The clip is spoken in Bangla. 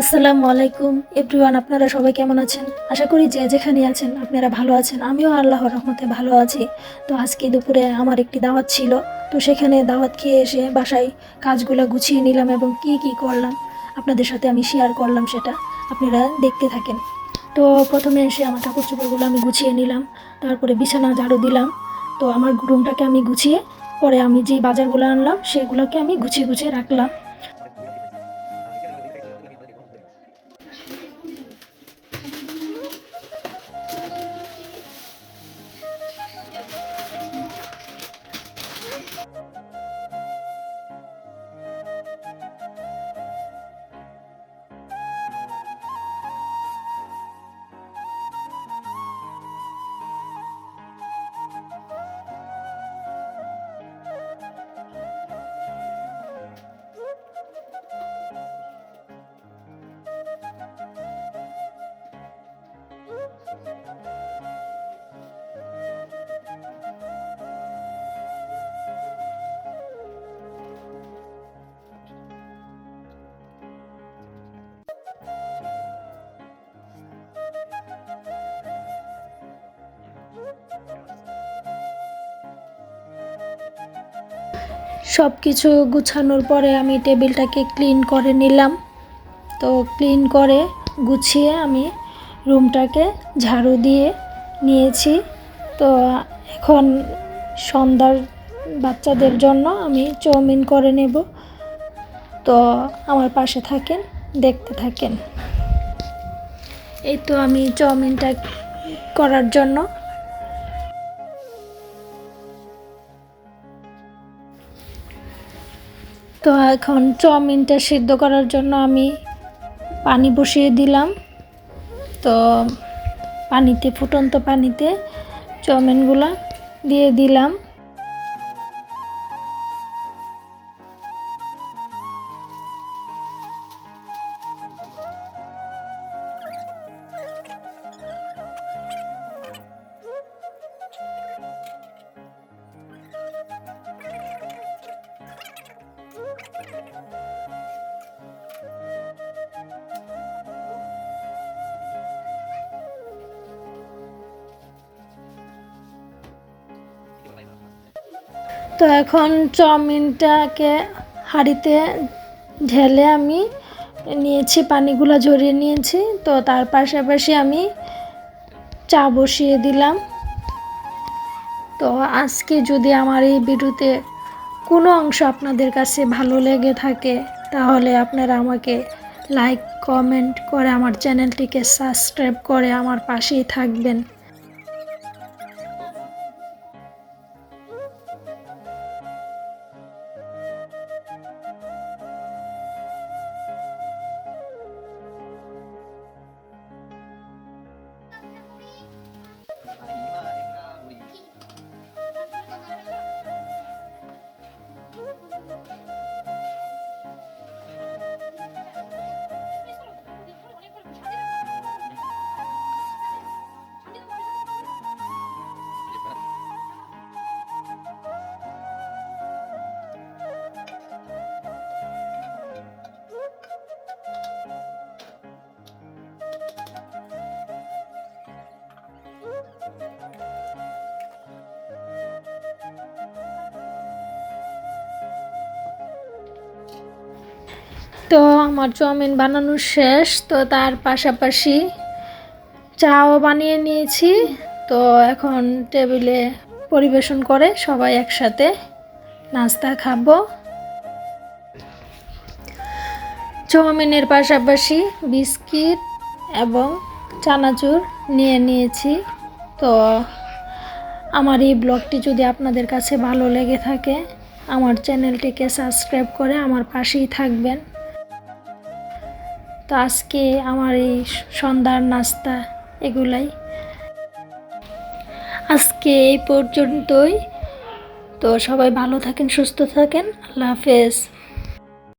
আসসালামু আলাইকুম। এভরিওয়ান, আপনারা সবাই কেমন আছেন? আশা করি যে যেখানে আছেন, আপনারা ভালো আছেন। আমিও আল্লাহর রহমতে ভালো আছি। তো আজকে দুপুরে আমার একটি দাওয়াত ছিল। তো সেখানে দাওয়াত খেয়ে এসে বাসায় কাজগুলো গুছিয়ে নিলাম এবং কি কি করলাম, আপনাদের সাথে আমি শেয়ার করলাম সেটা আপনারা দেখতে থাকেন। তো প্রথমে এসে আমার কাপড় চোপড়গুলো আমি গুছিয়ে নিলাম, তারপরে বিছানা ঝাড়ু দিলাম। তো আমার রুমটাকে আমি গুছিয়ে পরে আমি যে বাজারগুলো আনলাম, সেগুলোকে আমি গুছিয়ে গুছিয়ে রাখলাম। সব কিছু গুছানোর পরে আমি টেবিলটাকে ক্লিন করে নিলাম। তো ক্লিন করে গুছিয়ে আমি রুমটাকে ঝাড়ু দিয়ে নিয়েছি। তো এখন সন্ধ্যার বাচ্চাদের জন্য আমি চাউমিন করে নেব। তো আমার পাশে থাকেন, দেখতে থাকেন। এই তো আমি চাউমিনটা করার জন্য তো এখন চাউমিনটা সিদ্ধ করার জন্য আমি পানি বসিয়ে দিলাম। তো পানিতে, ফুটন্ত পানিতে চাউমিনগুলো দিয়ে দিলাম। তো এখন চাউমিনটাকে হাঁড়িতে ঢেলে আমি নিয়েছি, পানিগুলো ঝরিয়ে নিয়েছি। তো তার পাশাপাশি আমি চা বসিয়ে দিলাম। তো আজকে যদি আমার এই ভিডিওতে কোনো অংশ আপনাদের কাছে ভালো লেগে থাকে, তাহলে আপনারা আমাকে লাইক, কমেন্ট করে আমার চ্যানেলটিকে সাবস্ক্রাইব করে আমার পাশেই থাকবেন। তো আমার চাউমিন বানানো শেষ, তো তার পাশাপাশি চাও বানিয়ে নিয়েছি। তো এখন টেবিলে পরিবেশন করে সবাই একসাথে নাস্তা খাব। চাউমিনের পাশাপাশি বিস্কিট এবং চানাচুর নিয়ে নিয়েছি। তো আমার এই ব্লগটি যদি আপনাদের কাছে ভালো লেগে থাকে, আমার চ্যানেলটিকে সাবস্ক্রাইব করে আমার পাশেই থাকবেন। তো আজকে আমার এই সন্ধ্যার নাস্তা এগুলাই। আজকে এই পর্যন্তই। তো সবাই ভালো থাকেন, সুস্থ থাকেন। আল্লাহ হাফেজ।